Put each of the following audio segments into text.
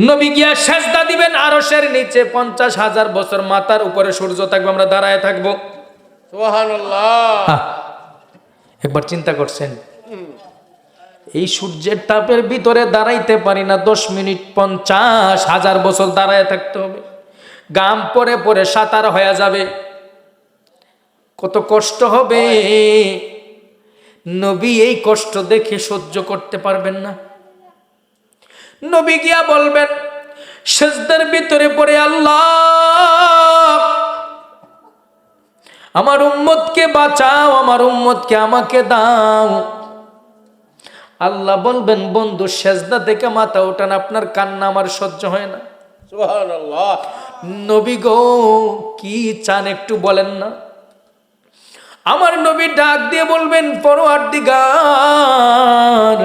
নবী গিয়া সেজদা দিবেন আরশের নিচে পঞ্চাশ হাজার বছর মাথার উপরে সূর্য থাকবে আমরা দাঁড়ায় থাকব। হ্যাঁ। একবার চিন্তা করছেন? এই সূর্যের তাপের ভিতরে দাঁড়াইতে পারি না দশ মিনিট পঞ্চাশ হাজার বছর দাঁড়ায় থাকতে হবে। গাম পরে পরে সাঁতার হয়ে যাবে। কত কষ্ট হবে। নবী এই কষ্ট দেখে সহ্য করতে পারবেন না। নবী গিয়া বলবেন সেজদার ভিতরে পড়ে আল্লাহ। আমার উম্মতকে বাঁচাও আমার উম্মতকে আমাকে দাও। আল্লাহ বলবেন বন্ধু সেজদা থেকে মাথা ওঠান আপনার কান্না আমার সহ্য হয় না। নবী গো কি চান একটু বলেন না। আমার নবী ডাক দিয়ে বলবেন পরোয়ার দিগার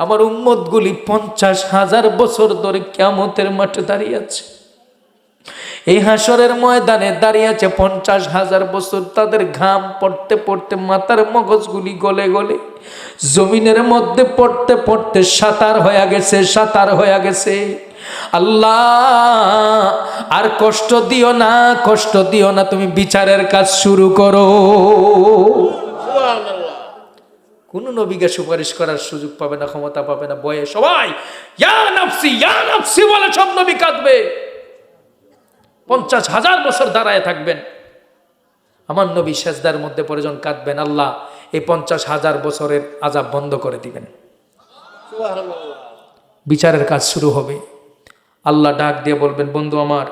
আমার উম্মত গুলি পঞ্চাশ হাজার বছর ধরে কেমতের মাঠে দাঁড়িয়ে আছে। এই হাসরের ময়দানে দাঁড়িয়ে আছে পঞ্চাশ হাজার বছর। তাদের ঘাম পড়তে পড়তে, মাথার মগজগুলি গলে গলে, জমিনের মধ্যে পড়তে পড়তে সাঁতার হয়ে গেছে, সাঁতার হয়ে গেছে। আল্লাহ, আর কষ্ট দিও না, কষ্ট দিও না, তুমি বিচারের কাজ শুরু করো। কোন নবীকে সুপারিশ করার সুযোগ পাবে না, ক্ষমতা পাবে না, বয়ে সবাই বলে সব নবী কাঁদবে। পঞ্চাশ হাজার বছর দাঁড়ায় থাকবেন। আমার নবী সেজদার মধ্যে পরে যখন কাঁদবেন, আল্লাহ, এই পঞ্চাশ হাজার বছরের আজাব বন্ধ করে দিবেন। বিচারের কাজ শুরু হবে। আল্লাহ ডাক দিয়ে বলবেন, বন্ধু আমার,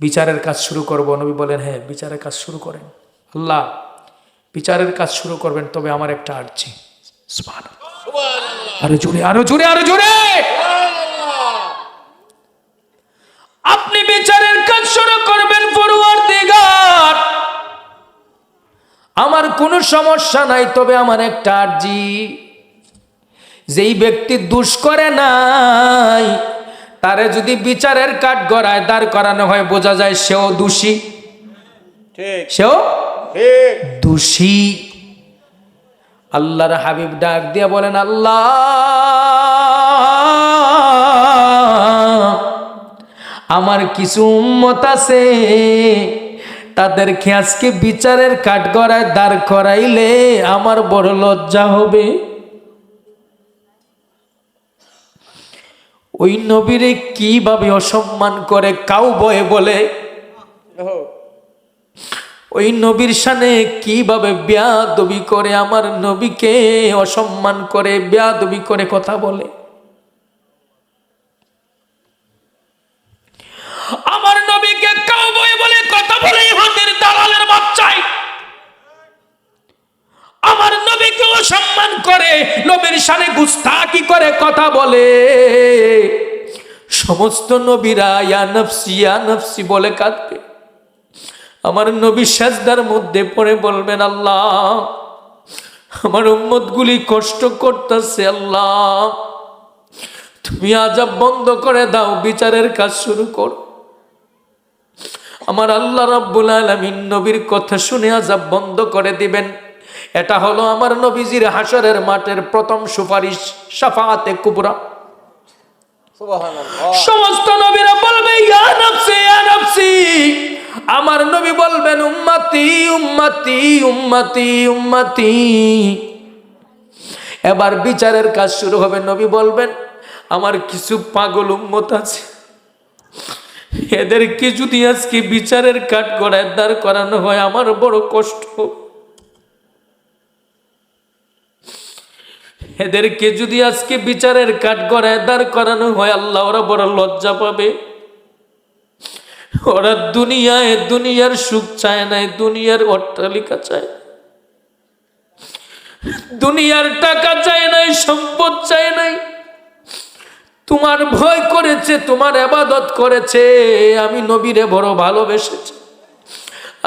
বিচারের কাজ শুরু করব। নবী বলেন হ্যাঁ বিচারের কাজ শুরু করেন। আল্লাহ বিচারের কাজ শুরু করবেন তবে আমার একটা আর্জি। আরও জোরে আরও জোরে আরও জোরে! আপনি বিচারের কাজ শুরু করবেন পড়ুয়ার দিগার আমার কোনো সমস্যা নাই তবে আমার একটা আর্জি। যেই ব্যক্তি দুষ করে নাই তারে যদি বিচারের কাঠ গড়ায় দাঁড় করানো হয় বোঝা যায় সেও দোষী। ঠিক। সেও দোষী। আল্লাহর হাবিব ডাক দিয়ে বলেন আল্লাহ আমার কিছু উম্মত আছে তাদেরকে আজকে বিচারের কাঠগড়ায় দাঁড় করাইলে আমার বড় লজ্জা হবে। ওই নবীরে কীভাবে অসম্মান করে কাউ বয়ে বলে ওই নবীর সানে কীভাবে বেয়াদবি করে আমার নবীকে অসম্মান করে, বেয়াদবি করে কথা বলে? আমার নবীকে কাউবয় বলে কথা বলে হাতের দালালের বাচ্চাই আমার নবীকে অসম্মান করে, নবীর সানে গুস্তাকি করে কথা বলে। সমস্ত নবীরা, ইয়া নফসি ইয়া নফসি বলে কাঁদবে। আমার নবী সাজদার মধ্যে পড়ে বলবেন, আল্লাহ, আমার উম্মত গুলি কষ্ট করতেছে, আল্লাহ। তুমি আজাব বন্ধ করে দাও, বিচারের কাজ শুরু করো। আমার আল্লাহ রাব্বুল আলামিন নবীর কথা শুনে আজাব বন্ধ করে দিবেন। এটা হলো আমার নবীজির হাসরের মাঠের প্রথম সুপারিশ, সাফাতে কুবরা। সমস্ত নবীরা বলবে আমার নবী বলবেন, উম্মতি উম্মতি উম্মতি উম্মতি। এবার বিচারের কাজ শুরু হবে, নবী বলবেন, আমার কিছু পাগল উম্মত আছে। এদেরকে যদি আজকে বিচারের কাঠ গড়ায় দাঁড় করানো হয়, আমার বড় কষ্ট। এদেরকে যদি আজকে বিচারের কাঠ গড়ায় দাঁড় করানো হয়, আল্লাহ ওরা বড় লজ্জা পাবে। ওরা দুনিয়ায়, দুনিয়ার সুখ চায় নাই দুনিয়ার অট্টালিকা চায় দুনিয়ার টাকা চায় নাই সম্পদ চায় নাই তোমার ভয় করেছে, তোমার আবাদত করেছে, আমি নবীরে বড় ভালোবেসেছি।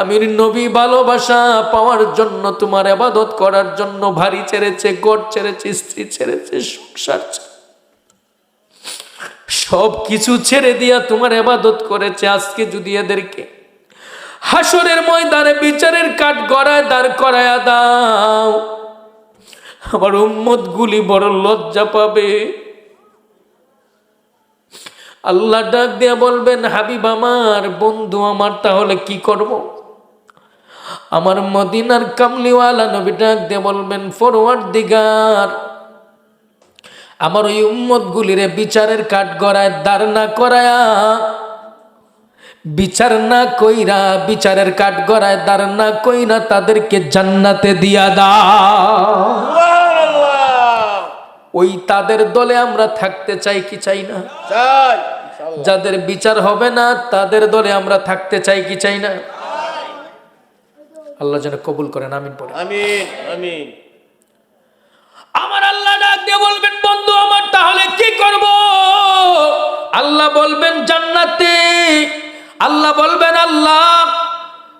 আমি নবী ভালোবাসা পাওয়ার জন্য, তোমার আবাদত করার জন্য ভারী ছেড়েছে গড় ছেড়েছে, স্ত্রী ছেড়েছে, সংসার সব কিছু ছেড়ে দিয়া তোমার আবাদত করেছে আজকে যদি এদেরকে হাসরের ময়দানে বিচারের কাঠ গড়ায় দাঁড় করায়া দাও। আমার উম্মত গুলি বড় লজ্জা পাবে। আল্লাহ ডাক দিয়ে বলবেন, হাবিব আমার, বন্ধু আমার, তাহলে কি করব? আমার মদিনার কামলিওয়ালা নবী ডাক দিয়ে বলবেন ফরওয়ার্ড দিগার আমার ওই উম্মত গুলিরে বিচারের কাঠ গড়ায় দাঁড় না করায়া বিচার না কইরা বিচারের কাঠ গড়ায় দাঁড় না কইরা তাদেরকে জান্নাতে দিয়া দা ওই তাদের দলে আমরা থাকতে চাই কি চাই না? যাদের বিচার হবে না তাদের দলে আমরা থাকতে চাই কি চাই না? আল্লাহ যেন কবুল করেন আমিন পড়ে। আমিন আমিন। আমার আল্লাহ ডাক দিয়ে বলবেন বন্ধু আমার তাহলে কি করব? আল্লাহ বলবেন জান্নাতে। আল্লাহ বলবেন আল্লাহ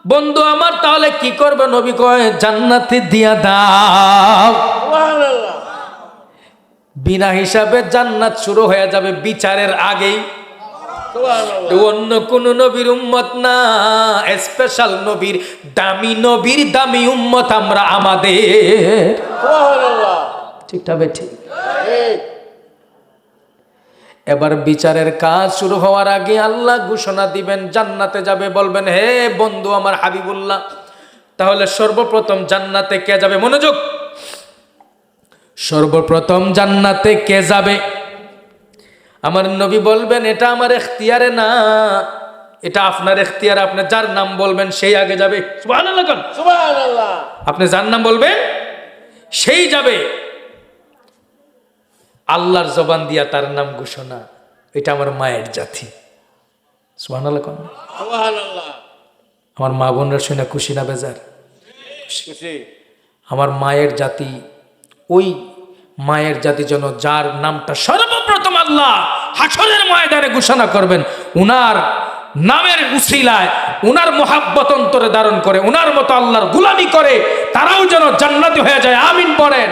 বন্ধু আমার তাহলে কি করবে? নবী কয় জান্নাতে দিয়া দাও। বিনা হিসাবে জান্নাত শুরু হয়ে যাবে বিচারের আগেই। অন্য কোন নবীর উম্মত না। স্পেশাল নবীর দামি নবীর দামি উম্মত আমরা আমাদের। সুবহানাল্লাহ। ঠিক তবে ঠিক ঠিক। এবার বিচারের কাজ শুরু হওয়ার আগে আল্লাহ ঘোষণা দিবেন জান্নাতে যাবে বলবেন হে বন্ধু আমার হাবিবুল্লাহ তাহলে সর্বপ্রথম জান্নাতে কে যাবে? মনোযোগ। সর্বপ্রথম জান্নাতে কে যাবে? আমার নবী বলবেন এটা আমার এখতিয়ারে না। এটা আপনার এখতিয়ার আপনি যার নাম বলবেন সেই আগে যাবে। আপনি যার নাম বলবেন সেই যাবে। আল্লাহর জবান দিয়া তার নাম ঘোষণা এটা আমার মায়ের জাতি। আমার মা বোনরা শুনে খুশি না বেজার? আমার মায়ের জাতি ওই মায়ের জাতি যেন যার নামটা সর্বপ্রথম আল্লাহ হাসরের ময়দানে ঘোষণা করবেন, উনার নামের উসিলায়, উনার মোহাব্বত অন্তরে ধারণ করে, উনার মতো আল্লাহর গুলামি করে, তারাও যেন জান্নাতি হয়ে যায়। আমিন পড়েন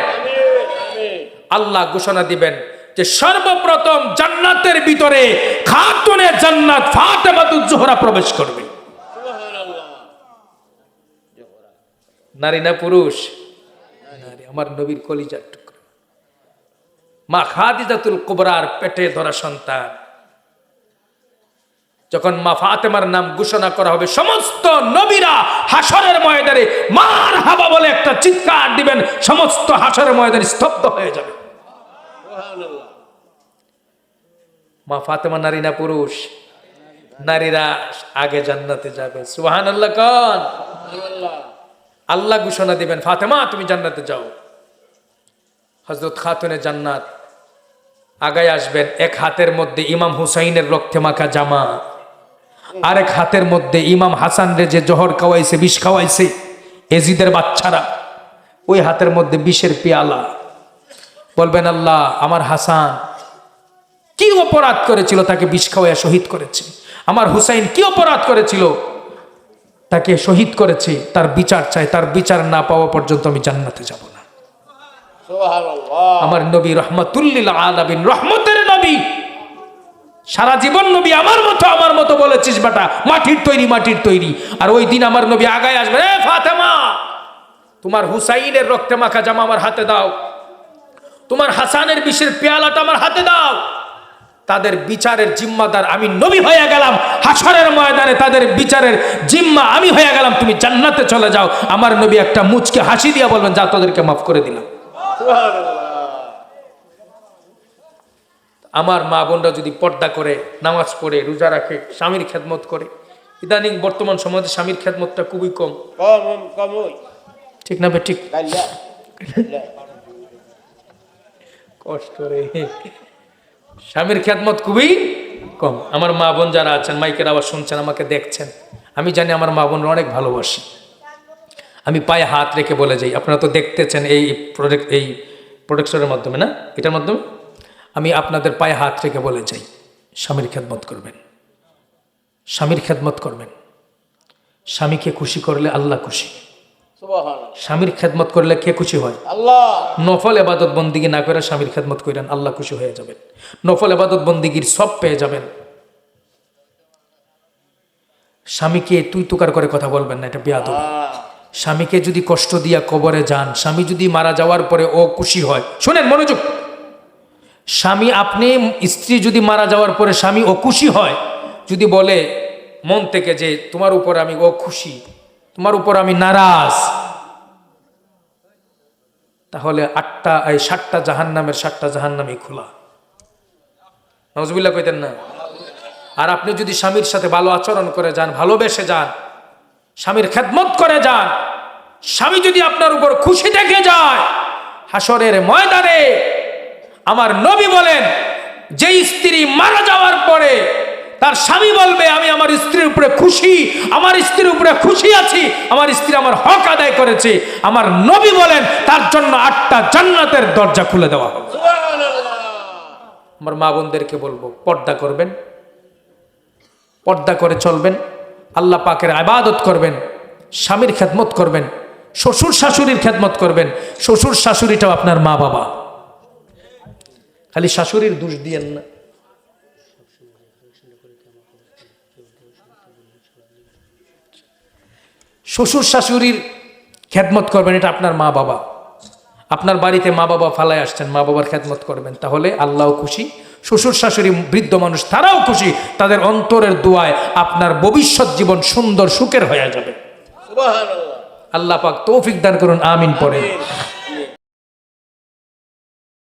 আল্লাহ ঘোষণা দিবেন যে সর্বপ্রথম জান্নাতের ভিতরে খাতুনে জান্নাত ফাতেমাতুজ জোহরা প্রবেশ করবে। নারী না পুরুষ? আমার নবীর কলিজার মা খাদিজাতুল কুবরার পেটে ধরা সন্তান। যখন মা ফাতেমার নাম ঘোষণা করা হবে, সমস্ত নবীরা হাসরের ময়দানে মার হাবা বলে একটা চিৎকার দিবেন, সমস্ত হাসরের ময়দানে স্তব্ধ হয়ে যাবে। মা ফাতেমা নারী না পুরুষ? নারীরা আগে জান্নাতে যাবে। সুহান আল্লাহ কন। আল্লাহ ঘোষণা দিবেন, ফাতেমা তুমি জান্নাতে যাও। হজরত খাতুনে জান্নাত। আগায় আসবেন, এক হাতের মধ্যে ইমাম হুসাইনের রক্তে মাখা জামা, আরেক হাতের মধ্যে ইমাম হাসান রে যে জহর খাওয়াইছে, বিষ খাওয়াইছে, এজিদের বাচ্চারা, ওই হাতের মধ্যে বিষের পেয়ালা। বলবেন, আল্লাহ, আমার হাসান কি অপরাধ করেছিল তাকে বিষ খাওয়াইয়া শহীদ করেছে? আমার হুসাইন কি অপরাধ করেছিল তাকে শহীদ করেছে? তার বিচার চাই, তার বিচার না পাওয়া পর্যন্ত আমি জান্নাতে যাব। আমার নবী রহমতুল্লিল আলামিন রহমতের নবী। সারা জীবন নবী আমার মতো আমার মতো বলেছিস বেটা, মাটির তৈরি মাটির তৈরি। আর ওই দিন আমার নবী আগায় আসবে রে ফাতেমা, তোমার হুসাইনের রক্তে মাখা জামা আমার হাতে দাও। তোমার হাসানের বিষের পেয়ালাটা আমার হাতে দাও। তাদের বিচারের জিম্মাদার আমি নবী হয়ে গেলাম। হাসরের ময়দানে তাদের বিচারের জিম্মা আমি হয়ে গেলাম। তুমি জান্নাতে চলে যাও। আমার নবী একটা মুচকে হাসি দিয়া বলবেন, যা, তাদেরকে মাফ করে দিলাম। আমার মা বোনরা যদি পর্দা করে নামাজ পড়ে রোজা রাখে স্বামীর খেদমত করে ইদানিং বর্তমান সমাজে স্বামীর খেদমতটা খুবই কম। ঠিক না বে ঠিক? কষ্ট রে। স্বামীর খেদমত খুবই কম। আমার মা বোন যারা আছেন মাইকের আবার শুনছেন আমাকে দেখছেন। আমি জানি আমার মা বোনরা অনেক ভালোবাসি। আমি পায়ে হাত রেখে বলে যাই। আপনারা তো দেখতেছেন এই প্রোডাক্ট এই প্রোডাকশনের মাধ্যমে না? এটার মাধ্যমে? আমি আপনাদের পায়ে হাত রেখে বলে যাই। স্বামীর খেদমত করবেন। স্বামীর খেদমত করবেন। স্বামীকে খুশি করলে আল্লাহ খুশি। স্বামীর খেদমত করলে কে খুশি হয়? আল্লাহ। নফল এবাদত বন্দিগি না করে স্বামীর খেদমত করেন আল্লাহ খুশি হয়ে যাবেন। নফল এবাদত বন্দিগির সব পেয়ে যাবেন। স্বামীকে তুই তুকার করে কথা বলবেন না এটা বেয়াদ আহ, স্বামীকে যদি কষ্ট দিয়া কবরে যান, স্বামী যদি মারা যাওয়ার পরে ও খুশি হয়, শোনেন মনোযোগ। স্বামী আপনি স্ত্রী যদি মারা যাওয়ার পরে স্বামী ও খুশি হয়, যদি বলে, মন থেকে যে তোমার উপর আমি ও খুশি, তোমার উপর আমি নারাজ, তাহলে আটটা, এই সাতটা জাহান নামের সাতটা জাহান নামে খোলা। নজবুল্লাহ কইতেন না। আর আপনি যদি স্বামীর সাথে ভালো আচরণ করে যান, ভালোবেসে যান স্বামীর খেদমত করে যান। স্বামী যদি আপনার উপর খুশি দেখে যায় হাসরের ময়দানে আমার নবী বলেন যে স্ত্রী মারা যাওয়ার পরে তার স্বামী বলবে আমি আমার স্ত্রীর উপরে খুশি আমার স্ত্রীর উপরে খুশি আছি আমার স্ত্রী আমার হক আদায় করেছে। আমার নবী বলেন তার জন্য আটটা জান্নাতের দরজা খুলে দেওয়া হবে। আমার মা বোনদেরকে বলব পর্দা করবেন পর্দা করে চলবেন। আল্লাহ পাকের আবাদত করবেন, স্বামীর খেদমত করবেন, শ্বশুর শাশুড়ির খেদমত করবেন, শ্বশুর শাশুড়িটাও আপনার মা বাবা। খালি শাশুড়ির দোষ দিয়েন না। শ্বশুর শাশুড়ির খেদমত করবেন, এটা আপনার মা বাবা। আপনার বাড়িতে মা বাবা ফালায় আসছেন, মা বাবার খেদমত করবেন, তাহলে আল্লাহ খুশি। শ্বশুর শাশুড়ি বৃদ্ধ মানুষ তারাও খুশি। তাদের অন্তরের দোয়ায় আপনার ভবিষ্যৎ জীবন সুন্দর সুখের হয়ে যাবে। আল্লাহ পাক তৌফিক দান করুন আমিন পড়েন। আমিন।